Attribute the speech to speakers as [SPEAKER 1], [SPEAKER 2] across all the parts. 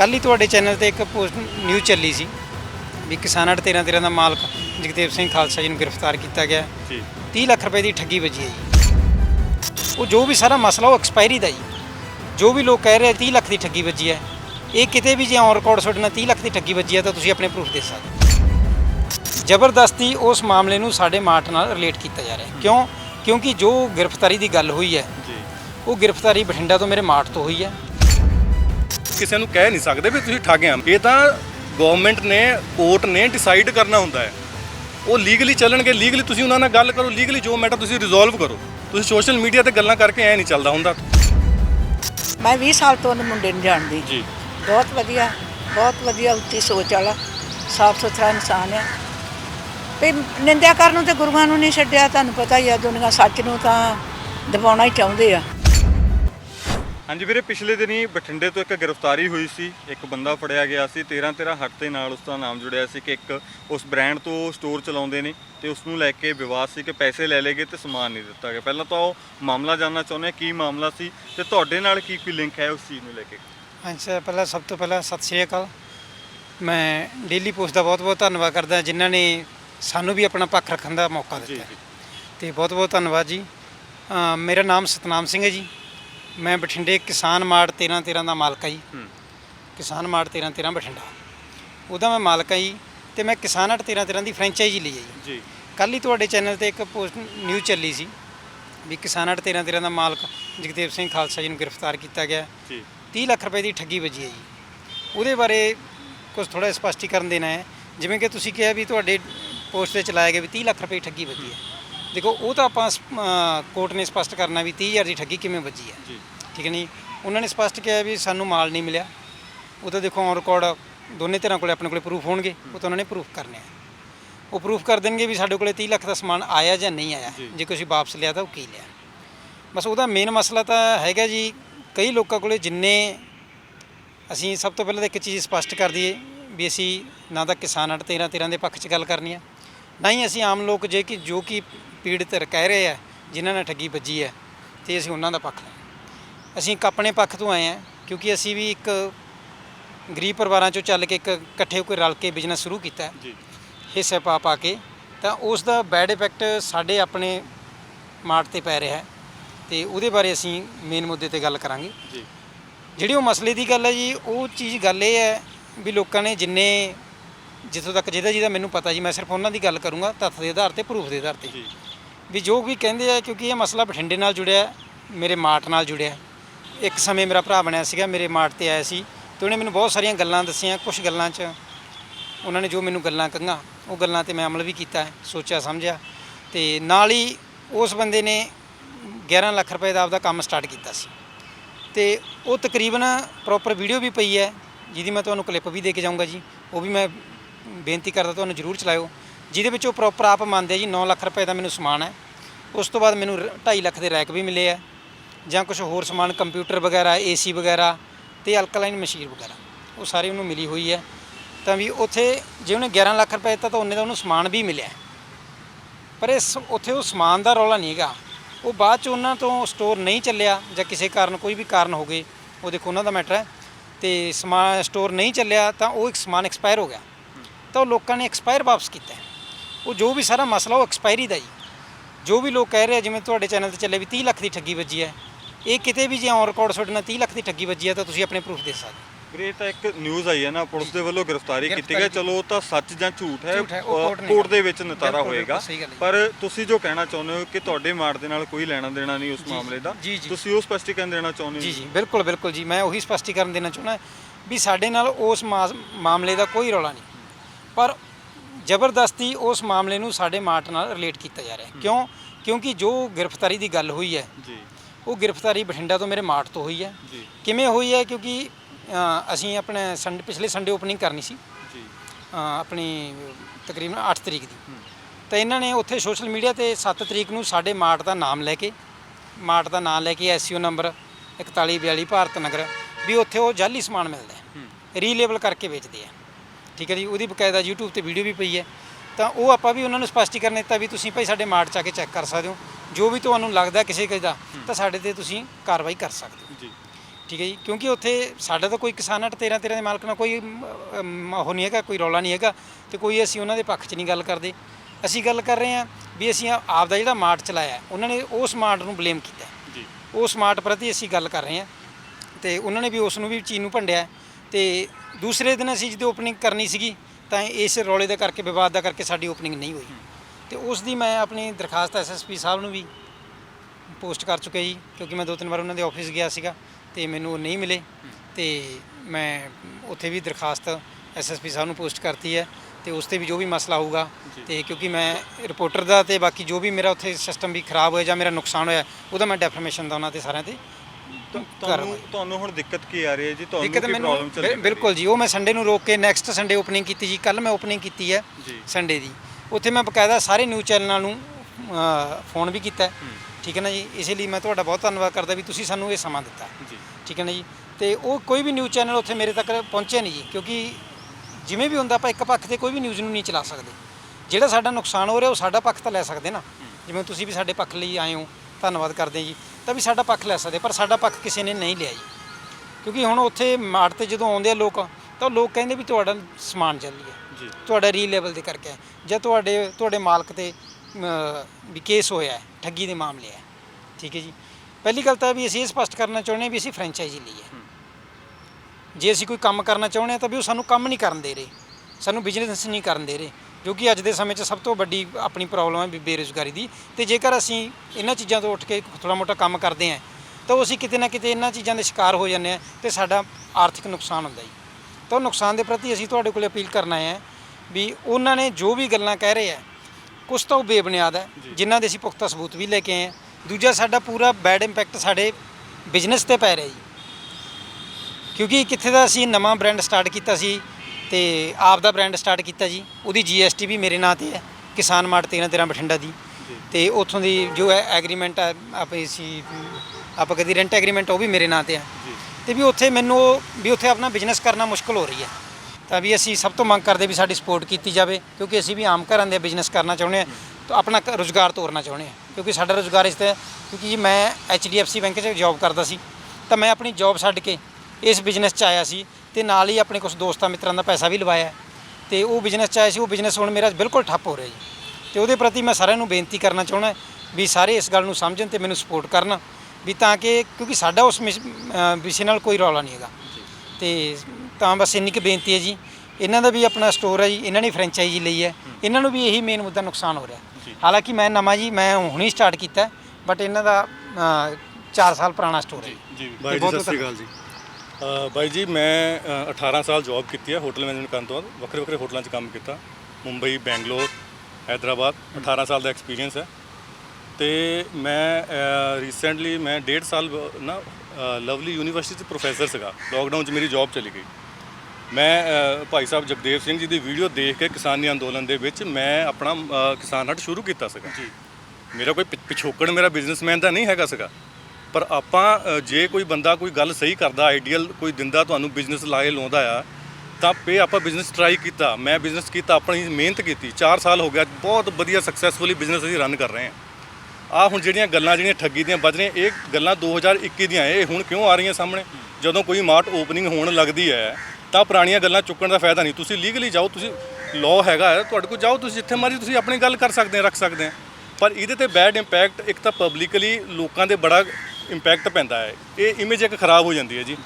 [SPEAKER 1] ਕੱਲ ਹੀ ਤੁਹਾਡੇ ਚੈਨਲ ਤੇ ਇੱਕ ਪੋਸਟ ਨਿਊਜ਼ ਚੱਲੀ ਸੀ ਵੀ ਕਿਸਾਨ ਅੜ 13 13 ਦਾ ਮਾਲਕ ਜਗਦੇਵ ਸਿੰਘ ਖਾਲਸਾ ਜੀ ਨੂੰ ਗ੍ਰਿਫਤਾਰ ਕੀਤਾ ਗਿਆ।
[SPEAKER 2] ਜੀ।
[SPEAKER 1] 30 ਲੱਖ ਰੁਪਏ ਦੀ ਠੱਗੀ ਵੱਜੀ ਹੈ ਜੀ। ਉਹ ਜੋ ਵੀ ਸਾਰਾ ਮਸਲਾ ਉਹ ਐਕਸਪਾਇਰੀ ਦਾ ਜੀ। ਜੋ ਵੀ ਲੋਕ ਕਹਿ ਰਹੇ 30 ਲੱਖ ਦੀ ਠੱਗੀ ਵੱਜੀ ਹੈ ਇਹ ਕਿਤੇ ਵੀ ਜੇ ਔਨ ਰਿਕਾਰਡ ਤੁਹਾਡੇ ਨਾਲ 30 ਲੱਖ ਦੀ ਠੱਗੀ ਵੱਜੀ ਹੈ ਤਾਂ ਤੁਸੀਂ ਆਪਣੇ ਪ੍ਰੂਫ ਦੇ ਸਕਦੇ ਜ਼ਬਰਦਸਤੀ ਉਸ ਮਾਮਲੇ ਨੂੰ ਸਾਡੇ ਮਾਰਟ ਨਾਲ ਰਿਲੇਟ ਕੀਤਾ ਜਾ ਰਿਹਾ ਹੈ। ਕਿਉਂ? ਕਿਉਂਕਿ ਜੋ ਗ੍ਰਿਫਤਾਰੀ ਦੀ ਗੱਲ ਹੋਈ ਹੈ
[SPEAKER 2] ਜੀ।
[SPEAKER 1] ਉਹ ਗ੍ਰਿਫਤਾਰੀ ਬਠਿੰਡਾ ਤੋਂ ਮੇਰੇ ਮਾਰਟ ਤੋਂ ਹੋਈ ਹੈ।
[SPEAKER 2] ਕਿਸੇ ਨੂੰ ਕਹਿ ਨਹੀਂ ਸਕਦੇ ਵੀ ਤੁਸੀਂ ਠੱਗ ਆ। ਇਹ ਤਾਂ ਗਵਰਨਮੈਂਟ ਨੇ ਕੋਰਟ ਨੇ ਡਿਸਾਈਡ ਕਰਨਾ ਹੁੰਦਾ ਹੈ। ਉਹ ਲੀਗਲੀ ਚੱਲਣਗੇ ਲੀਗਲੀ ਤੁਸੀਂ ਉਹਨਾਂ ਨਾਲ ਗੱਲ ਕਰੋ ਲੀਗਲੀ ਜੋ ਮੈਟਰ ਤੁਸੀਂ ਰਿਜ਼ੋਲਵ ਕਰੋ। ਤੁਸੀਂ ਸੋਸ਼ਲ ਮੀਡੀਆ ਤੇ ਗੱਲਾਂ ਕਰਕੇ ਐ ਨਹੀਂ ਚੱਲਦਾ ਹੁੰਦਾ।
[SPEAKER 3] ਮੈਂ 20 ਸਾਲ ਤੋਂ ਉਹਨੂੰ ਮੁੰਡੇ ਨੂੰ ਜਾਣਦੀ।
[SPEAKER 2] ਜੀ।
[SPEAKER 3] ਬਹੁਤ ਵਧੀਆ ਬਹੁਤ ਵਧੀਆ ਉੱਚੀ ਸੋਚ ਵਾਲਾ ਸਾਫ਼ ਸੁਥਰਾ ਇਨਸਾਨ ਆ ਵੀ ਨਿੰਦਿਆ ਕਰਨ ਨੂੰ ਤੇ ਗੁਰੂਆਂ ਨੂੰ ਨਹੀਂ ਛੱਡਿਆ ਤੁਹਾਨੂੰ ਪਤਾ ਹੀ ਆ ਦੁਨੀਆ ਸੱਚ ਨੂੰ ਤਾਂ ਦਬਾਉਣਾ ਹੀ ਚਾਹੁੰਦੇ ਆ।
[SPEAKER 2] ਹਾਂਜੀ ਵੀਰੇ ਪਿਛਲੇ ਦਿਨੀ ਬਠਿੰਡੇ ਤੋਂ ਇੱਕ ਗ੍ਰਿਫਤਾਰੀ ਹੋਈ ਸੀ। ਇੱਕ ਬੰਦਾ ਫੜਿਆ ਗਿਆ ਸੀ। 13 13 ਹੱਟ ਦੇ ਨਾਲ ਉਸ ਦਾ ਨਾਮ ਜੁੜਿਆ ਸੀ ਕਿ ਇੱਕ ਉਸ ਬ੍ਰਾਂਡ ਤੋਂ ਸਟੋਰ ਚਲਾਉਂਦੇ ਨੇ ਤੇ ਉਸ ਨੂੰ ਲੈ ਕੇ ਵਿਵਾਦ ਸੀ ਕਿ ਪੈਸੇ ਲੈ ਲੇਗੇ ਤੇ ਸਮਾਨ ਨਹੀਂ ਦਿੱਤਾ ਗਿਆ। ਪਹਿਲਾਂ ਤਾਂ ਉਹ ਮਾਮਲਾ ਜਾਨਣਾ ਚਾਹੁੰਦੇ ਹਾਂ ਕੀ ਮਾਮਲਾ ਸੀ ਤੇ ਤੁਹਾਡੇ ਨਾਲ ਕੀ ਕੋਈ ਲਿੰਕ ਹੈ ਉਸ ਚੀਜ਼ ਨੂੰ ਲੈ ਕੇ?
[SPEAKER 1] ਹਾਂਜੀ ਸਰ ਪਹਿਲਾਂ ਸਭ ਤੋਂ ਪਹਿਲਾਂ ਸਤਿ ਸ਼੍ਰੀ ਅਕਾਲ। ਮੈਂ ਡੇਲੀ ਪੋਸਟ ਦਾ ਬਹੁਤ ਬਹੁਤ ਧੰਨਵਾਦ ਕਰਦਾ ਜਿਨ੍ਹਾਂ ਨੇ ਸਾਨੂੰ ਵੀ ਆਪਣਾ ਪੱਖ ਰੱਖਣ ਦਾ ਮੌਕਾ ਦਿੱਤਾ। ਤੇ ਬਹੁਤ ਬਹੁਤ ਧੰਨਵਾਦ ਜੀ। ਮੇਰਾ ਨਾਮ ਸਤਨਾਮ ਸਿੰਘ ਹੈ ਜੀ। ਮੈਂ ਬਠਿੰਡੇ ਕਿਸਾਨ ਮਾਰਟ 13 13 ਦਾ ਮਾਲਕ ਹਾਂ ਜੀ। ਕਿਸਾਨ ਮਾਰਟ 13 13 ਬਠਿੰਡਾ। ਉਹਦਾ ਮੈਂ ਮਾਲਕ ਹਾਂ ਜੀ ਤੇ ਮੈਂ ਕਿਸਾਨ ਆਰਟ 13 13 ਦੀ ਫਰੈਂਚਾਈਜ਼ੀ ਲਈ ਹੈ ਜੀ।
[SPEAKER 2] ਜੀ।
[SPEAKER 1] ਕੱਲ ਹੀ ਤੁਹਾਡੇ ਚੈਨਲ ਤੇ ਇੱਕ ਪੋਸਟ ਨਿਊਜ਼ ਚੱਲੀ ਸੀ ਵੀ ਕਿਸਾਨ ਆਰਟ 13 13 ਦਾ ਮਾਲਕ ਜਗਦੇਵ ਸਿੰਘ ਖਾਲਸਾ ਜੀ ਨੂੰ ਗ੍ਰਿਫਤਾਰ ਕੀਤਾ ਗਿਆ।
[SPEAKER 2] ਜੀ।
[SPEAKER 1] 30 ਲੱਖ ਰੁਪਏ ਦੀ ਠੱਗੀ ਵੱਜੀ ਹੈ ਜੀ। ਉਹਦੇ ਬਾਰੇ ਕੁਝ ਥੋੜਾ ਸਪਸ਼ਟੀਕਰਨ ਦੇਣਾ ਹੈ। ਜਿਵੇਂ ਕਿ ਤੁਸੀਂ ਕਿਹਾ ਵੀ ਤੁਹਾਡੇ ਪੋਸਟ ਤੇ ਚਲਾਇਆ ਗਿਆ ਵੀ 30 ਲੱਖ ਰੁਪਏ ਠੱਗੀ ਵੱਜੀ ਹੈ। ਦੇਖੋ ਉਹ ਤਾਂ ਆਪਾਂ ਕੋਰਟ ਨੇ ਸਪਸ਼ਟ ਕਰਨਾ ਵੀ 30000 ਦੀ ਠੱਗੀ ਕਿਵੇਂ ਵੱਜੀ ਹੈ। ਠੀਕ ਹੈ ਨਹੀਂ ਉਹਨਾਂ ਨੇ ਸਪਸ਼ਟ ਕਿਹਾ ਵੀ ਸਾਨੂੰ ਮਾਲ ਨਹੀਂ ਮਿਲਿਆ। ਉਹ ਤਾਂ ਦੇਖੋ ਔਨ ਰਿਕਾਰਡ ਦੋਨੇ ਧਿਰਾਂ ਕੋਲੇ ਆਪਣੇ ਕੋਲੇ ਪ੍ਰੂਫ ਹੋਣਗੇ। ਉਹ ਤਾਂ ਉਹਨਾਂ ਨੇ ਪ੍ਰੂਫ ਕਰਨੇ ਆ। ਉਹ ਪ੍ਰੂਫ ਕਰ ਦੇਣਗੇ ਵੀ ਸਾਡੇ ਕੋਲੇ 30 ਲੱਖ ਦਾ ਸਮਾਨ ਆਇਆ ਜਾਂ ਨਹੀਂ ਆਇਆ।
[SPEAKER 2] ਜੀ।
[SPEAKER 1] ਕੋਈ ਵਾਪਸ ਲਿਆ ਤਾਂ ਉਹ ਕੀ ਲਿਆ। ਬਸ ਉਹਦਾ ਮੇਨ ਮਸਲਾ ਤਾਂ ਹੈਗਾ ਜੀ ਕਈ ਲੋਕਾਂ ਕੋਲੇ ਜਿੰਨੇ ਅਸੀਂ ਸਭ ਤੋਂ ਪਹਿਲਾਂ ਤਾਂ ਇੱਕ ਚੀਜ਼ ਸਪਸ਼ਟ ਕਰ ਦਈਏ ਵੀ ਅਸੀਂ ਨਾ ਤਾਂ ਕਿਸਾਨ ਅੜ 13 13 ਦੇ ਪੱਖ 'ਚ ਗੱਲ ਕਰਨੀ ਆ ਨਾ ਹੀ ਅਸੀਂ ਆਮ ਲੋਕ ਜੇ ਕਿ ਜੋ ਕਿ ਪੀੜਤ ਕਹਿ ਰਹੇ ਆ ਜਿਨ੍ਹਾਂ ਨਾਲ ਠੱਗੀ ਵੱਜੀ ਹੈ ਤੇ ਅਸੀਂ ਉਹਨਾਂ ਦਾ ਪੱਖ ਲੈਣਾ ਅਸੀਂ ਇੱਕ ਆਪਣੇ ਪੱਖ ਤੋਂ ਆਏ ਆ ਕਿਉਂਕਿ ਅਸੀਂ ਵੀ ਇੱਕ ਗਰੀਬ ਪਰਿਵਾਰਾਂ ਚੋਂ ਚੱਲ ਕੇ ਇੱਕ ਇਕੱਠੇ ਹੋ ਕੇ ਰਲ ਕੇ ਬਿਜ਼ਨਸ ਸ਼ੁਰੂ ਕੀਤਾ ਹੈ।
[SPEAKER 2] ਜੀ।
[SPEAKER 1] ਹਿੱਸੇ ਪਾ ਪਾ ਕੇ ਤਾਂ ਉਸ ਦਾ ਬੈਡ ਇਫੈਕਟ ਸਾਡੇ ਆਪਣੇ ਮਾਰਟ ਤੇ ਪੈ ਰਿਹਾ ਹੈ ਤੇ ਉਹਦੇ ਬਾਰੇ ਅਸੀਂ ਮੇਨ ਮੁੱਦੇ ਤੇ ਗੱਲ ਕਰਾਂਗੇ।
[SPEAKER 2] ਜੀ।
[SPEAKER 1] ਜਿਹੜੀ ਉਹ ਮਸਲੇ ਦੀ ਗੱਲ ਹੈ ਜੀ ਉਹ ਚੀਜ਼ ਗੱਲ ਇਹ ਹੈ ਵੀ ਲੋਕਾਂ ਨੇ ਜਿੰਨੇ ਜਿੱਥੋਂ ਤੱਕ ਜਿਹਦਾ ਜਿਹਦਾ ਮੈਨੂੰ ਪਤਾ ਜੀ ਮੈਂ ਸਿਰਫ ਉਹਨਾਂ ਦੀ ਗੱਲ ਕਰੂੰਗਾ ਤੱਥ ਦੇ ਆਧਾਰ ਤੇ ਪ੍ਰੂਫ ਦੇ ਆਧਾਰ ਤੇ।
[SPEAKER 2] ਜੀ।
[SPEAKER 1] ਵੀ ਜੋ ਵੀ ਕਹਿੰਦੇ ਆ, ਕਿਉਂਕਿ ਇਹ ਮਸਲਾ ਬਠਿੰਡੇ ਨਾਲ ਜੁੜਿਆ ਮੇਰੇ ਮਾਟ ਨਾਲ ਜੁੜਿਆ ਇੱਕ ਸਮੇਂ ਮੇਰਾ ਭਰਾ ਬਣਿਆ ਸੀਗਾ, ਮੇਰੇ ਮਾਟ ਤੇ ਆਇਆ ਸੀ। ਤੇ ਉਹਨੇ ਮੈਨੂੰ ਬਹੁਤ ਸਾਰੀਆਂ ਗੱਲਾਂ ਦੱਸੀਆਂ ਕੁਝ ਗੱਲਾਂ 'ਚ ਉਹਨਾਂ ਨੇ ਜੋ ਮੈਨੂੰ ਗੱਲਾਂ ਕਹੀਆਂ, ਉਹ ਗੱਲਾਂ ਤੇ ਮੈਂ ਅਮਲ ਵੀ ਕੀਤਾ ਸੋਚਿਆ, ਸਮਝਿਆ। ਤੇ ਨਾਲ ਹੀ ਉਸ ਬੰਦੇ ਨੇ 11 ਲੱਖ ਰੁਪਏ ਦਾ ਆਪਦਾ ਕੰਮ ਸਟਾਰਟ ਕੀਤਾ ਸੀ। ਤੇ ਉਹ ਤਕਰੀਬਨ ਪ੍ਰੋਪਰ ਵੀਡੀਓ ਵੀ ਪਈ ਹੈ, ਜਿਹਦੀ ਮੈਂ ਤੁਹਾਨੂੰ ਕਲਿੱਪ ਵੀ ਦੇ ਕੇ ਜਾਊਂਗਾ ਜੀ। ਉਹ ਵੀ ਮੈਂ ਬੇਨਤੀ ਕਰਦਾ, ਤੁਹਾਨੂੰ ਜਰੂਰ ਚਲਾਇਓ। ਜਿਹਦੇ ਵਿੱਚ ਉਹ ਪ੍ਰੋਪਰ ਆਪ ਮੰਨਦੇ ਆ ਜੀ 9 ਲੱਖ ਰੁਪਏ ਦਾ ਮੈਨੂੰ ਸਮਾਨ ਹੈ। ਉਸ ਤੋਂ ਬਾਅਦ ਮੈਨੂੰ 2.5 ਲੱਖ ਦੇ ਰੈਕ ਵੀ ਮਿਲੇ ਆ। ਜਾਂ ਕੁਝ ਹੋਰ ਸਮਾਨ, ਕੰਪਿਊਟਰ ਵਗੈਰਾ, ਏਸੀ ਵਗੈਰਾ ਤੇ ਅਲਕਲਾਈਨ ਮਸ਼ੀਨ ਵਗੈਰਾ। ਉਹ ਸਾਰੀ ਉਹਨੂੰ ਮਿਲੀ ਹੋਈ ਹੈ। ਤਾਂ ਵੀ ਉੱਥੇ ਜੇ ਉਹਨੇ 11 ਲੱਖ ਰੁਪਏ ਦਿੱਤਾ ਤਾਂ ਉਹਨੇ ਦਾ ਉਹਨੂੰ ਸਮਾਨ ਵੀ ਮਿਲਿਆ ਪਰ ਇਸ ਉੱਥੇ ਉਹ ਸਮਾਨ ਦਾ ਰੌਲਾ ਨਹੀਂ ਹੈਗਾ। ਉਹ ਬਾਅਦ ਚ ਉਹਨਾਂ ਤੋਂ ਸਟੋਰ ਨਹੀਂ ਚੱਲਿਆ ਜਾਂ ਕਿਸੇ ਕਾਰਨ, ਕੋਈ ਵੀ ਕਾਰਨ ਹੋ ਗਏ, ਉਹ ਦੇਖੋ ਉਹਨਾਂ ਦਾ ਮੈਟਰ ਹੈ। ਤੇ ਸਮਾਨ ਸਟੋਰ ਨਹੀਂ ਚੱਲਿਆ ਤਾਂ ਉਹ ਇੱਕ ਸਮਾਨ ਐਕਸਪਾਇਰ ਹੋ ਗਿਆ। ਤਾਂ ਉਹ ਲੋਕਾਂ ਨੇ ਐਕਸਪਾਇਰ ਵਾਪਸ ਕੀਤਾ ਉਹ ਜੋ ਵੀ ਸਾਰਾ ਮਸਲਾ ਉਹ ਐਕਸਪਾਇਰੀ ਦਾ ਜੀ ਜੋ ਵੀ ਲੋਕ ਕਹਿ ਰਹੇ ਆ ਜਿਵੇਂ ਤੁਹਾਡੇ ਚੈਨਲ ਤੇ ਚੱਲੇ ਵੀ 30 ਲੱਖ ਦੀ ਠੱਗੀ ਵੱਜੀ ਹੈ ਇਹ ਕਿਤੇ ਵੀ ਜੇ ਔਨ ਰਿਕਾਰਡ ਤੁਹਾਡੇ ਨਾਲ 30 ਲੱਖ ਦੀ ਠੱਗੀ ਵੱਜੀ ਹੈ ਤਾਂ ਤੁਸੀਂ ਆਪਣੇ ਪ੍ਰੂਫ ਦੇ ਸਕਦੇ
[SPEAKER 2] ਵੀਰੇ ਇਹ ਤਾਂ ਇੱਕ ਨਿਊਜ਼ ਆਈ ਹੈ ਨਾ ਪੁਲਿਸ ਦੇ ਵੱਲੋਂ ਗ੍ਰਿਫਤਾਰੀ ਕੀਤੀ ਗਈ ਚਲੋ ਉਹ ਤਾਂ ਸੱਚ ਜਾਂ ਝੂਠ ਹੈ
[SPEAKER 1] ਝੂਠ ਹੈ, ਉਹ
[SPEAKER 2] ਅ,
[SPEAKER 1] ਕੋਰਟ ਨੇ
[SPEAKER 2] ਕੋਰਟ ਦੇ। ਵਿੱਚ ਨਿਤਾਰਾ
[SPEAKER 1] ਬਿਲਕੁਲ,
[SPEAKER 2] ਹੋਏਗਾ
[SPEAKER 1] ਬਿਲਕੁਲ, ਸਹੀ ਗੱਲ ਹੈ।
[SPEAKER 2] ਪਰ ਤੁਸੀਂ ਜੋ ਕਹਿਣਾ ਚਾਹੁੰਦੇ ਹੋ ਕਿ ਤੁਹਾਡੇ ਮਾਰ ਦੇ ਨਾਲ ਕੋਈ ਲੈਣਾ ਦੇਣਾ ਨਹੀਂ ਉਸ ਮਾਮਲੇ ਦਾ
[SPEAKER 1] ਜੀ, ਜੀ।
[SPEAKER 2] ਤੁਸੀਂ ਉਹ ਸਪਸ਼ਟੀਕਰਨ ਦੇਣਾ ਚਾਹੁੰਦੇ ਹੋ
[SPEAKER 1] ਜੀ ਜੀ ਬਿਲਕੁਲ ਬਿਲਕੁਲ ਜੀ ਮੈਂ ਉਹੀ ਸਪਸ਼ਟੀਕਰਨ ਦੇਣਾ ਚਾਹੁੰਦਾ ਵੀ ਸਾਡੇ ਨਾਲ ਉਸ ਮਾਸ- ਮਾਮਲੇ ਦਾ ਕੋਈ ਰੌਲਾ ਨਹੀਂ ਪਰ ਜ਼ਬਰਦਸਤੀ ਉਸ ਮਾਮਲੇ ਨੂੰ ਸਾਡੇ ਮਾਰਟ ਨਾਲ ਰਿਲੇਟ ਕੀਤਾ ਜਾ ਰਿਹਾ ਹੈ। ਕਿਉਂ? ਕਿਉਂਕਿ ਜੋ ਗ੍ਰਿਫਤਾਰੀ ਦੀ ਗੱਲ ਹੋਈ ਹੈ
[SPEAKER 2] ਜੀ।
[SPEAKER 1] ਉਹ ਗ੍ਰਿਫਤਾਰੀ ਬਠਿੰਡਾ ਤੋਂ ਮੇਰੇ ਮਾਰਟ ਤੋਂ ਹੋਈ ਹੈ।
[SPEAKER 2] ਜੀ।
[SPEAKER 1] ਕਿਵੇਂ ਹੋਈ ਹੈ? ਕਿਉਂਕਿ ਅ, ਅਸੀਂ ਆਪਣੇ ਸੰਡੇ ਪਿਛਲੇ ਸੰਡੇ ਓਪਨਿੰਗ ਕਰਨੀ ਸੀ।
[SPEAKER 2] ਜੀ।
[SPEAKER 1] ਅ, ਆਪਣੀ ਤਕਰੀਬਨ 8 ਤਰੀਕ ਦੀ। ਤਾਂ ਇਹਨਾਂ ਨੇ ਉੱਥੇ ਸੋਸ਼ਲ ਮੀਡੀਆ ਤੇ 7 ਤਰੀਕ ਨੂੰ ਸਾਡੇ ਮਾਰਟ ਦਾ ਨਾਮ ਲੈ ਕੇ ਮਾਰਟ ਦਾ ਨਾਮ ਲੈ ਕੇ ਐਸਯੂ ਨੰਬਰ 4142 ਭਾਰਤ ਨਗਰ ਵੀ ਉੱਥੇ ਉਹ ਜਾਲੀ ਸਮਾਨ ਮਿਲਦਾ ਹੈ। ਰੀਲੇਬਲ ਕਰਕੇ ਵੇਚਦੇ ਆ ਠੀਕ ਹੈ ਜੀ ਉਹਦੀ ਬਕਾਇਦਾ YouTube ਤੇ ਵੀਡੀਓ ਵੀ ਪਈ ਹੈ। ਤਾਂ ਉਹ ਆਪਾਂ ਵੀ ਉਹਨਾਂ ਨੂੰ ਸਪਸ਼ਟੀਕਰਨ ਦਿੱਤਾ ਵੀ ਤੁਸੀਂ ਭਾਈ ਸਾਡੇ ਮਾਰਟ 'ਚ ਆ ਕੇ ਚੈੱਕ ਕਰ ਸਕਦੇ ਹੋ। ਜੋ ਵੀ ਤੁਹਾਨੂੰ ਲੱਗਦਾ ਕਿਸੇ ਕਿਸੇ ਦਾ ਤਾਂ ਸਾਡੇ ਤੇ ਤੁਸੀਂ ਕਾਰਵਾਈ ਕਰ ਸਕਦੇ ਹੋ।
[SPEAKER 2] ਜੀ।
[SPEAKER 1] ਠੀਕ ਹੈ ਜੀ ਕਿਉਂਕਿ ਉੱਥੇ ਸਾਡਾ ਤਾਂ ਕੋਈ ਕਿਸਾਨ ਹਟ 13 13 ਦੇ ਮਾਲਕ ਨਾਲ ਕੋਈ ਉਹ ਨਹੀਂ ਹੈਗਾ ਕੋਈ ਰੌਲਾ ਨਹੀਂ ਹੈਗਾ ਤੇ ਕੋਈ ਅਸੀਂ ਉਹਨਾਂ ਦੇ ਪੱਖ 'ਚ ਨਹੀਂ ਗੱਲ ਕਰਦੇ। ਅਸੀਂ ਗੱਲ ਕਰ ਰਹੇ ਹਾਂ ਵੀ ਅਸੀਂ ਆਪ ਦਾ ਜਿਹੜਾ ਮਾਰਟ ਚਲਾਇਆ ਉਹਨਾਂ ਨੇ ਉਸ ਮਾਰਟ ਨੂੰ ਬਲੇਮ ਕੀਤਾ।
[SPEAKER 2] ਜੀ।
[SPEAKER 1] ਉਸ ਮਾਰਟ ਪ੍ਰਤੀ ਅਸੀਂ ਗੱਲ ਕਰ ਰਹੇ ਹਾਂ ਤੇ ਉਹਨਾਂ ਨੇ ਵੀ ਉਸ ਨੂੰ ਵੀ ਚੀਜ਼ ਨੂੰ ਭੰਡਿਆ। ਤੇ ਦੂਸਰੇ ਦਿਨ ਅਸੀਂ ਜਦੋਂ ਓਪਨਿੰਗ ਕਰਨੀ ਸੀਗੀ ਤਾਂ ਇਸ ਰੌਲੇ ਦਾ ਕਰਕੇ ਵਿਵਾਦ ਦਾ ਕਰਕੇ ਸਾਡੀ ਓਪਨਿੰਗ ਨਹੀਂ ਹੋਈ। ਤੇ ਉਸ ਦੀ ਮੈਂ ਆਪਣੀ ਦਰਖਾਸਤ ਐਸਐਸਪੀ ਸਾਹਿਬ ਨੂੰ ਵੀ ਪੋਸਟ ਕਰ ਚੁੱਕਿਆ ਜੀ ਕਿਉਂਕਿ ਮੈਂ ਦੋ ਤਿੰਨ ਵਾਰ ਉਹਨਾਂ ਦੇ ਆਫਿਸ ਗਿਆ ਸੀਗਾ ਤੇ ਮੈਨੂੰ ਉਹ ਨਹੀਂ ਮਿਲੇ। ਤੇ ਮੈਂ ਉੱਥੇ ਵੀ ਦਰਖਾਸਤ ਐਸਐਸਪੀ ਸਾਹਿਬ ਨੂੰ ਪੋਸਟ ਕਰਤੀ ਹੈ ਤੇ ਉਸ ਤੇ ਵੀ ਜੋ ਵੀ ਮਸਲਾ ਹੋਊਗਾ ਤੇ ਕਿਉਂਕਿ ਮੈਂ ਰਿਪੋਰਟਰ ਦਾ ਤੇ ਬਾਕੀ ਜੋ ਵੀ ਮੇਰਾ ਉੱਥੇ ਸਿਸਟਮ ਵੀ ਖਰਾਬ ਹੋਇਆ ਜਾਂ ਮੇਰਾ ਨੁਕਸਾਨ ਹੋਇਆ ਉਹਦਾ ਮੈਂ ਡੈਫਰਮੇਸ਼ਨ ਦਾ ਉਹਨਾਂ ਤੇ ਸਾਰਿਆਂ ਤੇ
[SPEAKER 2] ਤੁਹਾਨੂੰ ਤੁਹਾਨੂੰ ਹੁਣ ਦਿੱਕਤ ਕੀ ਆ ਰਹੀ ਹੈ ਜੀ? ਤੁਹਾਨੂੰ
[SPEAKER 1] ਦਿੱਕਤ
[SPEAKER 2] ਕੀ
[SPEAKER 1] ਮੈਨੂੰ
[SPEAKER 2] ਪ੍ਰੋਬਲਮ ਚੱਲ ਰਹੀ
[SPEAKER 1] ਬਿਲ- ਬਿਲਕੁਲ ਜੀ ਉਹ ਮੈਂ ਸੰਡੇ ਨੂੰ ਰੋਕ ਕੇ ਨੈਕਸਟ ਸੰਡੇ ਓਪਨਿੰਗ ਕੀਤੀ ਜੀ ਕੱਲ ਮੈਂ ਓਪਨਿੰਗ ਕੀਤੀ ਹੈ
[SPEAKER 2] ਜੀ।
[SPEAKER 1] ਸੰਡੇ ਦੀ। ਉੱਥੇ ਮੈਂ ਬਕਾਇਦਾ ਸਾਰੇ ਨਿਊਜ਼ ਚੈਨਲਾਂ ਨੂੰ ਫੋਨ ਵੀ ਕੀਤਾ ਹੈ। ਠੀਕ ਹੈ ਨਾ ਜੀ? ਇਸੇ ਲਈ ਮੈਂ ਤੁਹਾਡਾ ਬਹੁਤ ਧੰਨਵਾਦ ਕਰਦਾ ਵੀ ਤੁਸੀਂ ਸਾਨੂੰ ਇਹ ਸਮਾਂ ਦਿੱਤਾ।
[SPEAKER 2] ਜੀ।
[SPEAKER 1] ਠੀਕ ਹੈ ਨਾ ਜੀ? ਤੇ ਉਹ ਕੋਈ ਵੀ ਨਿਊਜ਼ ਚੈਨਲ ਉੱਥੇ ਮੇਰੇ ਤੱਕ ਪਹੁੰਚਿਆ ਨਹੀਂ ਜੀ ਕਿਉਂਕਿ ਜਿਵੇਂ ਵੀ ਹੁੰਦਾ ਆਪਾਂ ਇੱਕ ਪੱਖ ਤੇ ਕੋਈ ਵੀ ਨਿਊਜ਼ ਨੂੰ ਨਹੀਂ ਚਲਾ ਸਕਦੇ। ਜਿਹੜਾ ਸਾਡਾ ਨੁਕਸਾਨ ਹੋ ਰਿਹਾ ਉਹ ਸਾਡਾ ਪੱਖ ਤਾਂ ਲੈ ਸਕਦੇ ਨਾ। ਜਿਵੇਂ ਤੁਸੀਂ ਵੀ ਸਾਡੇ ਪੱਖ ਲਈ ਆਏ ਹੋ ਧੰਨਵਾਦ ਕਰਦੇ ਜੀ। ਤਾਂ ਵੀ ਸਾਡਾ ਪੱਖ ਲੈ ਸਕਦੇ ਪਰ ਸਾਡਾ ਪੱਖ ਕਿਸੇ ਨੇ ਨਹੀਂ ਲਿਆ ਜੀ। ਕਿਉਂਕਿ ਹੁਣ ਉੱਥੇ ਮਾਰਟ ਤੇ ਜਦੋਂ ਆਉਂਦੇ ਆ ਲੋਕ ਤਾਂ ਲੋਕ ਕਹਿੰਦੇ ਵੀ ਤੁਹਾਡਾ ਸਮਾਨ ਚੱਲੀ ਹੈ।
[SPEAKER 2] ਜੀ।
[SPEAKER 1] ਤੁਹਾਡਾ ਰੀ ਲੈਵਲ ਦੇ ਕਰਕੇ ਹੈ। ਜਾਂ ਤੁਹਾਡੇ ਤੁਹਾਡੇ ਮਾਲਕ ਤੇ ਅਮ, ਵੀ ਕੇਸ ਹੋਇਆ ਹੈ ਠੱਗੀ ਦੇ ਮਾਮਲੇ ਹੈ। ਠੀਕ ਹੈ ਜੀ। ਪਹਿਲੀ ਗੱਲ ਤਾਂ ਵੀ ਅਸੀਂ ਇਹ ਸਪਸ਼ਟ ਕਰਨਾ ਚਾਹੁੰਦੇ ਹਾਂ ਵੀ ਅਸੀਂ ਫਰੈਂਚਾਈਜ਼ੀ ਲਈ ਹੈ। ਜੇ ਅਸੀਂ ਕੋਈ ਕੰਮ ਕਰਨਾ ਚਾਹੁੰਦੇ ਹਾਂ ਤਾਂ ਵੀ ਉਹ ਸਾਨੂੰ ਕੰਮ ਨਹੀਂ ਕਰਨ ਦੇ ਰਹੇ। ਸਾਨੂੰ ਬਿਜ਼ਨਸ ਨਹੀਂ ਕਰਨ ਦੇ ਰਹੇ। ਜੋ ਕਿ ਅੱਜ ਦੇ ਸਮੇਂ 'ਚ ਸਭ ਤੋਂ ਵੱਡੀ ਆਪਣੀ ਪ੍ਰੋਬਲਮ ਹੈ ਵੀ ਬੇਰੁਜ਼ਗਾਰੀ ਦੀ ਤੇ ਜੇਕਰ ਅਸੀਂ ਇਹਨਾਂ ਚੀਜ਼ਾਂ ਤੋਂ ਉੱਠ ਕੇ ਥੋੜਾ ਮੋਟਾ ਕੰਮ ਕਰਦੇ ਹਾਂ ਤਾਂ ਅਸੀਂ ਕਿਤੇ ਨਾ ਕਿਤੇ ਇਹਨਾਂ ਚੀਜ਼ਾਂ ਦੇ ਸ਼ਿਕਾਰ ਹੋ ਜਾਂਦੇ ਹਾਂ ਤੇ ਸਾਡਾ ਆਰਥਿਕ ਨੁਕਸਾਨ ਹੁੰਦਾ ਜੀ। ਤਾਂ ਉਹ ਨੁਕਸਾਨ ਦੇ ਪ੍ਰਤੀ ਅਸੀਂ ਤੁਹਾਡੇ ਕੋਲੇ ਅਪੀਲ ਕਰਨ ਹਾਂ ਵੀ ਉਹਨਾਂ ਨੇ ਜੋ ਵੀ ਗੱਲਾਂ ਕਹਿ ਰਹੇ ਆ ਕੁਝ ਤਾਂ ਉਹ ਬੇਬੁਨਿਆਦ ਹੈ ਜਿਨ੍ਹਾਂ ਦੇ ਅਸੀਂ ਪੁਖਤਾ ਸਬੂਤ ਵੀ ਲੈ ਕੇ ਆਏ ਹਾਂ। ਦੂਜਾ ਸਾਡਾ ਪੂਰਾ ਬੈਡ ਇੰਪੈਕਟ ਸਾਡੇ ਬਿਜ਼ਨਸ ਤੇ ਪੈ ਰਿਹਾ ਜੀ। ਕਿਉਂਕਿ ਕਿੱਥੇ ਦਾ ਅਸੀਂ ਨਵਾਂ ਬ੍ਰਾਂਡ ਸਟਾਰਟ ਕੀਤਾ ਸੀ ਤੇ ਆਪ ਦਾ ਬ੍ਰਾਂਡ ਸਟਾਰਟ ਕੀਤਾ ਜੀ। ਉਹਦੀ ਜੀਐਸਟੀ ਵੀ ਮੇਰੇ ਨਾਂ ਤੇ ਹੈ ਕਿਸਾਨ ਮਾਰਟ 13 13 ਬਠਿੰਡਾ ਦੀ। ਤੇ ਉੱਥੋਂ ਦੀ ਜੋ ਹੈ ਐਗਰੀਮੈਂਟ ਹੈ ਆਪੇ ਸੀ ਆਪਾਂ ਕਦੀ ਰੈਂਟ ਐਗਰੀਮੈਂਟ ਉਹ ਵੀ ਮੇਰੇ ਨਾਂ ਤੇ ਹੈ। ਤੇ ਵੀ ਉੱਥੇ ਮੈਨੂੰ ਵੀ ਉੱਥੇ ਆਪਣਾ ਬਿਜ਼ਨਸ ਕਰਨਾ ਮੁਸ਼ਕਲ ਹੋ ਰਹੀ ਹੈ। ਤਾਂ ਵੀ ਅਸੀਂ ਸਭ ਤੋਂ ਮੰਗ ਕਰਦੇ ਵੀ ਸਾਡੀ ਸਪੋਰਟ ਕੀਤੀ ਜਾਵੇ ਕਿਉਂਕਿ ਅਸੀਂ ਵੀ ਆਮ ਘਰਾਂ ਦੇ ਬਿਜ਼ਨਸ ਕਰਨਾ ਚਾਹੁੰਦੇ ਹਾਂ ਤਾਂ ਆਪਣਾ ਰੁਜ਼ਗਾਰ ਤੋਰਨਾ ਚਾਹੁੰਦੇ ਹਾਂ। ਕਿਉਂਕਿ ਸਾਡਾ ਰੁਜ਼ਗਾਰ ਇਸ ਤੇ। ਕਿਉਂਕਿ ਜੀ ਮੈਂ ਐਚਡੀਐਫਸੀ ਬੈਂਕ 'ਚ ਜੌਬ ਕਰਦਾ ਸੀ। ਤਾਂ ਮੈਂ ਆਪਣੀ ਜੌਬ ਛੱਡ ਕੇ ਇਸ ਬਿਜ਼ਨਸ 'ਚ ਆਇਆ ਸੀ। ਤੇ ਨਾਲ ਹੀ ਆਪਣੇ ਕੁਝ ਦੋਸਤਾਂ ਮਿੱਤਰਾਂ ਦਾ ਪੈਸਾ ਵੀ ਲਵਾਇਆ ਹੈ। ਤੇ ਉਹ ਬਿਜ਼ਨਸ 'ਚ ਆਇਆ ਸੀ ਉਹ ਬਿਜ਼ਨਸ ਹੁਣ ਮੇਰਾ ਬਿਲਕੁਲ ਠੱਪ ਹੋ ਰਿਹਾ ਜੀ। ਤੇ ਉਹਦੇ ਪ੍ਰਤੀ ਮੈਂ ਸਾਰਿਆਂ ਨੂੰ ਬੇਨਤੀ ਕਰਨਾ ਚਾਹੁੰਦਾ ਵੀ ਸਾਰੇ ਇਸ ਗੱਲ ਨੂੰ ਸਮਝਣ ਤੇ ਮੈਨੂੰ ਸਪੋਰਟ ਕਰਨ ਵੀ ਤਾਂ ਕਿ ਕਿਉਂਕਿ ਸਾਡਾ ਉਸ ਵਿਸ਼ੇ ਨਾਲ ਕੋਈ ਰੌਲਾ ਨਹੀਂ ਹੈਗਾ। ਤੇ ਤਾਂ ਬਸ ਇੰਨੀ ਕੁ ਬੇਨਤੀ ਹੈ ਜੀ। ਇਹਨਾਂ ਦਾ ਵੀ ਆਪਣਾ ਸਟੋਰ ਹੈ ਜੀ ਇਹਨਾਂ ਨੇ ਫਰੈਂਚਾਈਜ਼ੀ ਲਈ ਹੈ। ਇਹਨਾਂ ਨੂੰ ਵੀ ਇਹੀ ਮੇਨ ਮੁੱਦਾ ਨੁਕਸਾਨ ਹੋ ਰਿਹਾ ਹਾਲਾਂਕਿ ਮੈਂ ਨਵਾਂ ਜੀ ਮੈਂ ਹੁਣੀ ਸਟਾਰਟ ਕੀਤਾ ਬਟ ਇਹਨਾਂ ਦਾ 4 ਸਾਲ ਪੁਰਾਣਾ ਸਟੋਰ ਹੈ
[SPEAKER 2] ਜੀ।
[SPEAKER 4] ਬਾਈ ਜੀ
[SPEAKER 1] ਬਹੁਤ
[SPEAKER 4] ਸਤਿ ਸ਼੍ਰੀ ਅਕਾਲ ਜੀ। ਬਾਈ ਜੀ ਮੈਂ ਅ, 18 ਸਾਲ ਜੌਬ ਕੀਤੀ ਹੈ ਹੋਟਲ ਮੈਨੇਜਮੈਂਟ ਕਰਨ ਤੋਂ ਬਾਅਦ। ਵੱਖਰੇ ਵੱਖਰੇ ਹੋਟਲਾਂ 'ਚ ਕੰਮ ਕੀਤਾ। ਮੁੰਬਈ ਬੈਂਗਲੌਰ ਹੈਦਰਾਬਾਦ। 18 ਸਾਲ ਦਾ ਐਕਸਪੀਰੀਅੰਸ ਹੈ। ਤੇ ਮੈਂ ਰੀਸੈਂਟਲੀ ਮੈਂ 1.5 ਸਾਲ ਬ- ਨਾ ਅ, ਲਵਲੀ ਯੂਨੀਵਰਸਿਟੀ 'ਚ ਪ੍ਰੋਫੈਸਰ ਸੀਗਾ। ਲੋਕਡਾਊਨ 'ਚ ਮੇਰੀ ਜੌਬ ਚਲੀ ਗਈ। ਮੈਂ ਅ, ਭਾਈ ਸਾਹਿਬ ਜਗਦੇਵ ਸਿੰਘ ਜੀ ਦੀ ਵੀਡੀਓ ਦੇਖ ਕੇ ਕਿਸਾਨੀ ਅੰਦੋਲਨ ਦੇ ਵਿੱਚ ਮੈਂ ਆਪਣਾ ਅ, ਕਿਸਾਨ ਹੱਟ ਸ਼ੁਰੂ ਕੀਤਾ ਸੀਗਾ।
[SPEAKER 2] ਜੀ।
[SPEAKER 4] ਮੇਰਾ ਕੋਈ ਪਿ- ਪਿਛੋਕੜ ਮੇਰਾ ਬਿਜ਼ਨਸਮੈਨ ਦਾ ਨਹੀਂ ਹੈਗਾ ਸੀਗਾ। ਪਰ ਆਪਾਂ ਜੇ ਕੋਈ ਬੰਦਾ ਕੋਈ ਗੱਲ ਸਹੀ ਕਰਦਾ ਆਈਡੀਅਲ ਕੋਈ ਦਿੰਦਾ ਤੁਹਾਨੂੰ ਬਿਜ਼ਨਸ ਲਾਏ ਲਾਉਂਦਾ ਆ ਤਾਂ ਪੇ ਆਪਾਂ ਬਿਜ਼ਨਸ ਟਰਾਈ ਕੀਤਾ। ਮੈਂ ਬਿਜ਼ਨਸ ਕੀਤਾ ਆਪਣੀ ਮਿਹਨਤ ਕੀਤੀ। 4 ਸਾਲ ਹੋ ਗਿਆ ਬਹੁਤ ਵਧੀਆ ਸਕਸੈਸਫੁਲੀ ਬਿਜ਼ਨਸ ਅਸੀਂ ਰਨ ਕਰ ਰਹੇ ਹਾਂ। ਆ ਹੁਣ ਜਿਹੜੀਆਂ ਗੱਲਾਂ ਜਿਹੜੀਆਂ ਠੱਗੀ ਦੀਆਂ ਵੱਧ ਰਹੀਆਂ ਇਹ ਗੱਲਾਂ 2021 ਦੀਆਂ ਇਹ ਹੁਣ ਕਿਉਂ ਆ ਰਹੀਆਂ ਸਾਹਮਣੇ? ਜਦੋਂ ਕੋਈ ਮਾਰਟ ਓਪਨਿੰਗ ਹੋਣ ਲੱਗਦੀ ਹੈ ਤਾਂ ਪੁਰਾਣੀਆਂ ਗੱਲਾਂ ਚੁੱਕਣ ਦਾ ਫਾਇਦਾ ਨਹੀਂ। ਤੁਸੀਂ ਲੀਗਲੀ ਜਾਓ ਤੁਸੀਂ ਲਾਅ ਹੈਗਾ ਹੈ, ਤੁਹਾਡੇ ਕੋਲ ਜਾਓ ਤੁਸੀਂ ਜਿੱਥੇ ਮਰਜ਼ੀ ਤੁਸੀਂ ਆਪਣੀ ਗੱਲ ਕਰ ਸਕਦੇ ਰੱਖ ਸਕਦੇ ਪਰ ਇਹਦੇ ਤੇ ਬੈਡ ਇੰਪੈਕਟ ਇੱਕ ਤਾਂ ਪਬਲਿਕਲੀ ਲੋਕਾਂ ਦੇ ਬੜਾ ਇੰਪੈਕਟ ਪੈਂਦਾ ਹੈ। ਇਹ ਇਮੇਜ ਇੱਕ ਖਰਾਬ ਹੋ ਜਾਂਦੀ ਹੈ ਜੀ।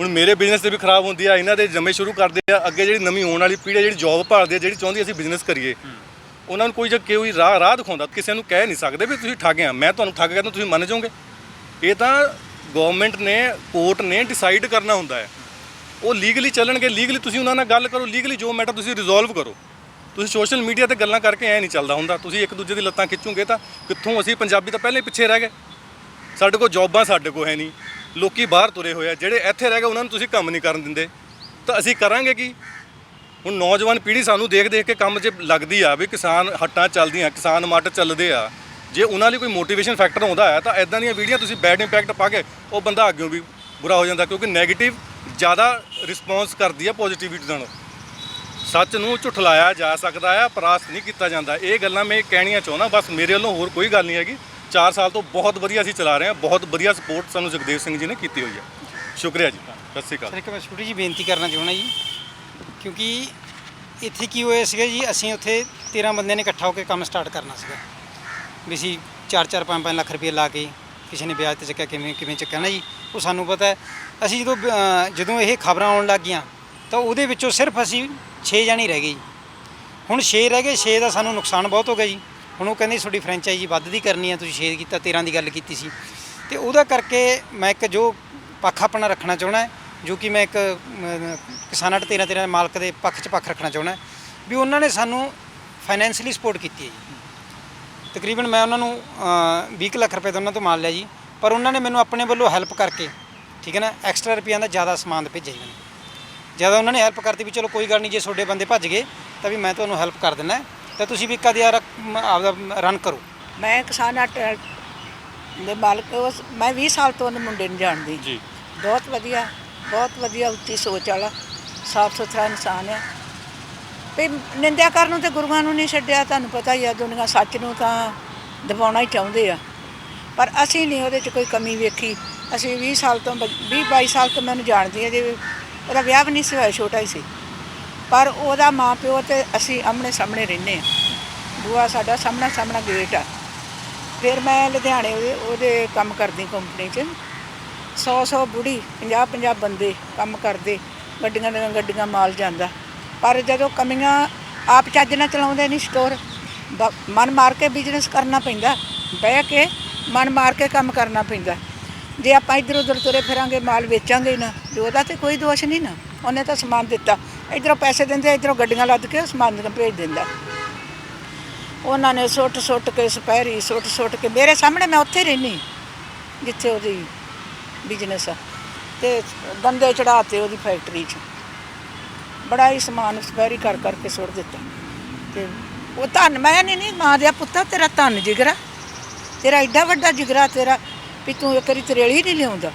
[SPEAKER 4] ਹੁਣ ਮੇਰੇ ਬਿਜ਼ਨਸ ਤੇ ਵੀ ਖਰਾਬ ਹੁੰਦੀ ਆ ਇਹਨਾਂ ਦੇ ਜੰਮੇ ਸ਼ੁਰੂ ਕਰਦੇ ਆ ਅੱਗੇ ਜਿਹੜੀ ਨਵੀਂ ਆਉਣ ਵਾਲੀ ਪੀੜ੍ਹੀ ਜਿਹੜੀ ਜੌਬ ਭਾਲਦੀ ਆ ਜਿਹੜੀ ਚਾਹੁੰਦੀ ਅਸੀਂ ਬਿਜ਼ਨਸ ਕਰੀਏ। ਉਹਨਾਂ ਨੂੰ ਕੋਈ ਜੇ ਕੋਈ ਰਾਹ ਰਾਹ ਦਿਖਾਉਂਦਾ ਕਿਸੇ ਨੂੰ ਕਹਿ ਨਹੀਂ ਸਕਦੇ ਵੀ ਤੁਸੀਂ ਠੱਗ ਆ। ਮੈਂ ਤੁਹਾਨੂੰ ਠੱਗ ਕਹਿੰਦਾ ਤੁਸੀਂ ਮੰਨ ਜਾਓਗੇ। ਇਹ ਤਾਂ ਗਵਰਨਮੈਂਟ ਨੇ ਕੋਰਟ ਨੇ ਡਿਸਾਈਡ ਕਰਨਾ ਹੁੰਦਾ ਹੈ। ਉਹ ਲੀਗਲੀ ਚੱਲਣਗੇ ਲੀਗਲੀ ਤੁਸੀਂ ਉਹਨਾਂ ਨਾਲ ਗੱਲ ਕਰੋ ਲੀਗਲੀ ਜੋ ਮੈਟਰ ਤੁਸੀਂ ਰਿਜ਼ੋਲਵ ਕਰੋ। ਤੁਸੀਂ ਸੋਸ਼ਲ ਮੀਡੀਆ ਤੇ ਗੱਲਾਂ ਕਰਕੇ ਐ ਨਹੀਂ ਚੱਲਦਾ ਹੁੰਦਾ। ਤੁਸੀਂ ਇੱਕ ਦੂਜੇ ਦੀ ਲੱਤਾਂ ਖਿੱਚੋਗੇ ਤਾਂ ਕਿੱਥੋਂ ਅਸੀਂ ਪੰਜਾਬੀ ਤਾਂ ਪਹਿਲਾਂ ਹੀ ਪਿੱਛੇ ਰਹਿ ਗਏ। ਸਾਡੇ ਕੋਲ ਜੌਬਾਂ ਸਾਡੇ ਕੋਲ ਹੈ ਨਹੀਂ। ਲੋਕੀ ਬਾਹਰ ਤੁਰੇ ਹੋਏ ਆ, ਜਿਹੜੇ ਇੱਥੇ ਰਹਿ ਗਏ, ਉਹਨਾਂ ਨੂੰ ਤੁਸੀਂ ਕੰਮ ਨਹੀਂ ਕਰਨ ਦਿੰਦੇ। ਤਾਂ ਅਸੀਂ ਕਰਾਂਗੇ ਕੀ? ਹੁਣ ਨੌਜਵਾਨ ਪੀੜ੍ਹੀ ਸਾਨੂੰ ਦੇਖ ਦੇਖ ਕੇ ਕੰਮ 'ਚ ਲੱਗਦੀ ਆ ਵੀ ਕਿਸਾਨ ਹੱਟਾਂ ਚੱਲਦੀਆਂ, ਕਿਸਾਨ ਮੱਟ ਚੱਲਦੇ ਆ। ਜੇ ਉਹਨਾਂ ਲਈ ਕੋਈ ਮੋਟੀਵੇਸ਼ਨ ਫੈਕਟਰ ਆਉਂਦਾ ਆ ਤਾਂ ਐਦਾਂ ਦੀਆਂ ਵੀਡੀਓ ਤੁਸੀਂ ਬੈਡ ਇੰਪੈਕਟ ਪਾ ਕੇ ਉਹ ਬੰਦਾ ਅੱਗੇ ਵੀ ਬੁਰਾ ਹੋ ਜਾਂਦਾ, ਕਿਉਂਕਿ 네ਗੇਟਿਵ ਜ਼ਿਆਦਾ ਰਿਸਪੌਂਸ ਕਰਦੀ ਆ ਪੋਜ਼ਿਟਿਵਿਟੀ ਨਾਲੋਂ। ਸੱਚ ਨੂੰ ਝੁਠਲਾਇਆ ਜਾ ਸਕਦਾ ਆ, ਪਰਾਸਤ ਨਹੀਂ ਕੀਤਾ ਜਾਂਦਾ। ਇਹ ਗੱਲਾਂ ਮੈਂ ਕਹਿਣੀਆਂ ਚਾਹੁੰਦਾ, ਬਸ ਮੇਰੇ ਵੱਲੋਂ ਹੋਰ ਕੋਈ ਗੱਲ ਨਹੀਂ ਹੈਗੀ। 4 ਸਾਲ ਤੋਂ ਬਹੁਤ ਵਧੀਆ ਅਸੀਂ ਚਲਾ ਰਹੇ ਹਾਂ। ਬਹੁਤ ਵਧੀਆ ਸਪੋਰਟ ਸਾਨੂੰ ਜਗਦੇਵ ਸਿੰਘ ਜੀ ਨੇ ਕੀਤੀ ਹੋਈ ਹੈ। ਸ਼ੁਕਰੀਆ ਜੀ। ਸਤਿ ਸ਼੍ਰੀ
[SPEAKER 1] ਸਰ
[SPEAKER 4] ਅਕਾਲ
[SPEAKER 1] ਇੱਕ ਮੈਂ ਛੋਟੀ ਜੀ ਬੇਨਤੀ ਕਰਨਾ ਚਾਹੁੰਦਾ ਜੀ ਕਿਉਂਕਿ ਇੱਥੇ ਕੀ ਹੋਇਆ ਸੀਗਾ ਜੀ ਅਸੀਂ ਉੱਥੇ 13 ਬੰਦਿਆਂ ਨੇ ਇਕੱਠਾ ਹੋ ਕੇ ਕੰਮ ਸਟਾਰਟ ਕਰਨਾ ਸੀਗਾ। ਵੀ ਅਸੀਂ 4-4 5-5 ਲੱਖ ਰੁਪਏ ਲਾ ਕੇ ਕਿਸੇ ਨੇ ਵਿਆਜ ਤੇ ਚੱਕਿਆ ਕਿਵੇਂ ਕਿਵੇਂ ਚੱਕਿਆ ਨਾ ਜੀ ਉਹ ਸਾਨੂੰ ਪਤਾ ਹੈ। ਅਸੀਂ ਜਦੋਂ ਅਹ, ਜਦੋਂ ਇਹ ਖਬਰਾਂ ਆਉਣ ਲੱਗ ਗਈਆਂ ਤਾਂ ਉਹਦੇ ਵਿੱਚੋਂ ਸਿਰਫ ਅਸੀਂ 6 ਜਾਣੀ ਰਹਿ ਗਏ ਜੀ। ਹੁਣ 6 ਰਹਿ ਗਏ 6 ਦਾ ਸਾਨੂੰ ਨੁਕਸਾਨ ਬਹੁਤ ਹੋ ਗਿਆ ਜੀ। ਹੁਣ ਉਹ ਕਹਿੰਦੇ ਤੁਹਾਡੀ ਫਰੈਂਚਾਈਜ਼ੀ ਵੱਧ ਦੀ ਕਰਨੀ ਹੈ ਤੁਸੀਂ 6 ਕੀਤਾ 13 ਦੀ ਗੱਲ ਕੀਤੀ ਸੀ। ਤੇ ਉਹਦਾ ਕਰਕੇ ਮੈਂ ਇੱਕ ਜੋ ਪੱਖ ਆਪਣਾ ਰੱਖਣਾ ਚਾਹੁੰਦਾ ਜੋ ਕਿ ਮੈਂ ਇੱਕ ਕਿਸਾਨਾਂ ਟ 13 13 ਮਾਲਕ ਦੇ ਪੱਖ 'ਚ ਪੱਖ ਰੱਖਣਾ ਚਾਹੁੰਦਾ ਵੀ ਉਹਨਾਂ ਨੇ ਸਾਨੂੰ ਫਾਈਨੈਂਸ਼ਲੀ ਸਪੋਰਟ ਕੀਤੀ ਹੈ ਜੀ। ਤਕਰੀਬਨ ਮੈਂ ਉਹਨਾਂ ਨੂੰ ਅ, 20 ਕੁ ਲੱਖ ਰੁਪਏ ਦਾ ਉਹਨਾਂ ਤੋਂ ਮਾਲ ਲਿਆ ਜੀ ਪਰ ਉਹਨਾਂ ਨੇ ਮੈਨੂੰ ਆਪਣੇ ਵੱਲੋਂ ਹੈਲਪ ਕਰਕੇ ਠੀਕ ਹੈ ਨਾ ਐਕਸਟਰਾ ਰੁਪਈਆਂ ਦਾ ਜ਼ਿਆਦਾ ਸਮਾਨ ਭੇਜਿਆ ਜੀ। ਮੈਨੂੰ ਜ਼ਿਆਦਾ ਉਹਨਾਂ ਨੇ ਹੈਲਪ ਕਰਤੀ ਵੀ ਚਲੋ ਕੋਈ ਗੱਲ ਨਹੀਂ ਜੇ ਤੁਹਾਡੇ ਬੰਦੇ ਭੱਜ ਗਏ ਤਾਂ ਵੀ ਮੈਂ ਤੁਹਾਨੂੰ ਹੈਲਪ ਕਰ ਦਿੰਦਾ ਤਾਂ ਤੁਸੀਂ ਵੀ ਕਦੇ ਯਾਰ ਆਪਦਾ ਰਨ ਕਰੋ।
[SPEAKER 3] ਮੈਂ ਕਿਸਾਨ ਆਟ ਦੇ ਮਾਲਕ ਉਸ- ਮੈਂ 20 ਸਾਲ ਤੋਂ ਉਹਨੂੰ ਮੁੰਡੇ ਨੂੰ ਜਾਣਦੀ।
[SPEAKER 4] ਜੀ।
[SPEAKER 3] ਬਹੁਤ ਵਧੀਆ ਬਹੁਤ ਵਧੀਆ ਉੱਚੀ ਸੋਚ ਵਾਲਾ ਸਾਫ਼ ਸੁਥਰਾ ਇਨਸਾਨ ਆ। ਤੇ ਨਿੰਦਿਆ ਕਰਨ ਨੂੰ ਤੇ ਗੁਰੂਆਂ ਨੂੰ ਨਹੀਂ ਛੱਡਿਆ ਤੁਹਾਨੂੰ ਪਤਾ ਹੀ ਆ ਦੁਨੀਆ ਸੱਚ ਨੂੰ ਤਾਂ ਦਬਾਉਣਾ ਹੀ ਚਾਹੁੰਦੇ ਆ। ਪਰ ਅਸੀਂ ਨਹੀਂ ਉਹਦੇ 'ਚ ਕੋਈ ਕਮੀ ਵੇਖੀ। ਅਸੀਂ 20 ਸਾਲ ਤੋਂ 20 22 ਸਾਲ ਤੋਂ ਮੈਨੂੰ ਜਾਣਦੀ ਆ ਜੇ ਉਹਦਾ ਵਿਆਹ ਵੀ ਨਹੀਂ ਸੀ ਹੋਇਆ ਛੋਟਾ ਹੀ ਸੀ। ਪਰ ਉਹਦਾ ਮਾਂ ਪਿਓ ਤੇ ਅਸੀਂ ਆਮਣੇ ਸਾਹਮਣੇ ਰਹਿੰਦੇ ਆ ਬੂਆ ਸਾਡਾ ਸਾਹਮਣਾ ਸਾਹਮਣਾ ਗੇਟ ਆ। ਫਿਰ ਮੈਂ ਲੁਧਿਆਣੇ ਉਹਦੇ ਉਹਦੇ ਕੰਮ ਕਰਦੀ ਕੰਪਨੀ 'ਚ। 100 100 ਬੁੜੀ 50 50 ਬੰਦੇ ਕੰਮ ਕਰਦੇ, ਗੱਡੀਆਂ ਦੀਆਂ ਗੱਡੀਆਂ ਮਾਲ ਜਾਂਦਾ। ਪਰ ਜਦੋਂ ਕਮੀਆਂ ਆਪ ਚੱਜ ਨਾਲ ਚਲਾਉਂਦੇ ਨਹੀਂ ਸਟੋਰ ਬ- ਮਨ ਮਾਰ ਕੇ ਬਿਜ਼ਨਸ ਕਰਨਾ ਪੈਂਦਾ। ਬਹਿ ਕੇ ਮਨ ਮਾਰ ਕੇ ਕੰਮ ਕਰਨਾ ਪੈਂਦਾ। ਜੇ ਆਪਾਂ ਇੱਧਰ ਉੱਧਰ ਤੁਰੇ ਫਿਰਾਂਗੇ, ਮਾਲ ਵੇਚਾਂਗੇ ਨਾ, ਤੇ ਉਹਦਾ ਤੇ ਕੋਈ ਦੋਸ਼ ਨਹੀਂ ਨਾ। ਉਹਨੇ ਤਾਂ ਸਮਾਨ ਦਿੱਤਾ। ਇੱਧਰੋਂ ਪੈਸੇ ਦਿੰਦੇ ਇੱਧਰੋਂ ਗੱਡੀਆਂ ਲੱਦ ਕੇ ਸਮਾਨ ਦੀਆਂ ਭੇਜ ਦਿੰਦਾ। ਉਹਨਾਂ ਨੇ ਸੁੱਟ ਸੁੱਟ ਕੇ ਸਪੈਰੀ, ਸੁੱਟ ਸੁੱਟ ਕੇ, ਮੇਰੇ ਸਾਹਮਣੇ ਮੈਂ ਉੱਥੇ ਰਹਿਨੀ ਜਿੱਥੇ ਉਹਦੀ ਬਿਜ਼ਨਸ ਆ। ਤੇ ਬੰਦੇ ਚੜਾਤੇ ਉਹਦੀ ਫੈਕਟਰੀ 'ਚ। ਬੜਾ ਹੀ ਸਮਾਨ ਸਪੈਰੀ ਕਰ ਕਰਕੇ ਸੁੱਟ ਦਿੱਤਾ। ਤੇ ਉਹ ਧੰਨ, ਮੈਂ ਨਹੀਂ ਨਹੀਂ, ਮਾਂ ਦੇ ਪੁੱਤਾ, ਤੇਰਾ ਧੰਨ ਜਿਗਰਾ। ਤੇਰਾ ਐਡਾ ਵੱਡਾ ਜਿਗਰਾ, ਤੇਰਾ ਵੀ ਤੂੰ ਇੱਕ ਵਾਰੀ ਤਰੇਲੀ ਨਹੀਂ ਲਿਆਉਂਦਾ।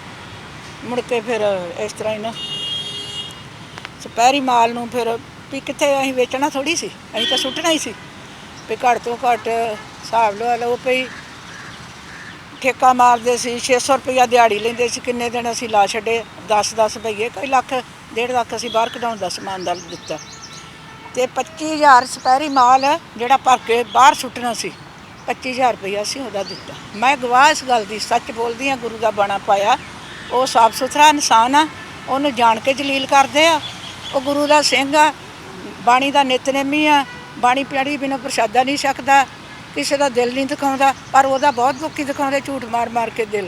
[SPEAKER 3] ਮੁੜ ਕੇ ਫਿਰ ਇਸ ਤਰ੍ਹਾਂ ਹੀ ਨਾ ਸਪੈਰੀ ਮਾਲ ਨੂੰ ਫਿਰ ਵੀ ਕਿੱਥੇ ਅਸੀਂ ਵੇਚਣਾ ਥੋੜੀ ਸੀ, ਅਸੀਂ ਤਾਂ ਸੁੱਟਣਾ ਹੀ ਸੀ। ਵੀ ਘੱਟ ਤੋਂ ਘੱਟ ਹਿਸਾਬ ਲਵਾ ਲਓ ਪਈ ਠੇਕਾ ਮਾਰਦੇ ਸੀ 600 ਰੁਪਇਆ ਦਿਹਾੜੀ ਲੈਂਦੇ ਸੀ, ਕਿੰਨੇ ਦਿਨ ਅਸੀਂ ਲਾ ਛੱਡੇ 10 10 ਰੁਪਈਏ ਕਈ ਲੱਖ, ਡੇਢ ਲੱਖ ਅਸੀਂ ਬਾਹਰ ਕਢਾਉਣ ਦਾ ਸਮਾਨ ਦਾ ਦਿੱਤਾ। ਤੇ 25000 ਸਪੈਰੀ ਮਾਲ ਜਿਹੜਾ ਭਰ ਕੇ ਬਾਹਰ ਸੁੱਟਣਾ ਸੀ 25000 ਰੁਪਇਆ ਅਸੀਂ ਉਹਦਾ ਦਿੱਤਾ। ਮੈਂ ਗਵਾਹ ਇਸ ਗੱਲ ਦੀ, ਸੱਚ ਬੋਲਦੀ ਆ ਗੁਰੂ ਦਾ ਬਾਣਾ ਪਾਇਆ, ਉਹ ਸਾਫ਼ ਸੁਥਰਾ ਇਨਸਾਨ ਆ, ਉਹਨੂੰ ਜਾਣ ਕੇ ਜਲੀਲ ਕਰਦੇ ਆ ਉਹ ਗੁਰੂ ਦਾ ਸਿੰਘ ਆ, ਬਾਣੀ ਦਾ ਨਿਤਨੇਮੀ ਆ, ਬਾਣੀ ਪਿਆੜੀ ਬਿਨਾਂ ਪ੍ਰਸ਼ਾਦਾ ਨਹੀਂ ਛਕਦਾ, ਕਿਸੇ ਦਾ ਦਿਲ ਨਹੀਂ ਦਿਖਾਉਂਦਾ, ਪਰ ਉਹਦਾ ਬਹੁਤ ਲੋਕੀ ਦਿਖਾਉਂਦੇ, ਝੂਠ ਮਾਰ ਮਾਰ ਕੇ ਦਿਲ।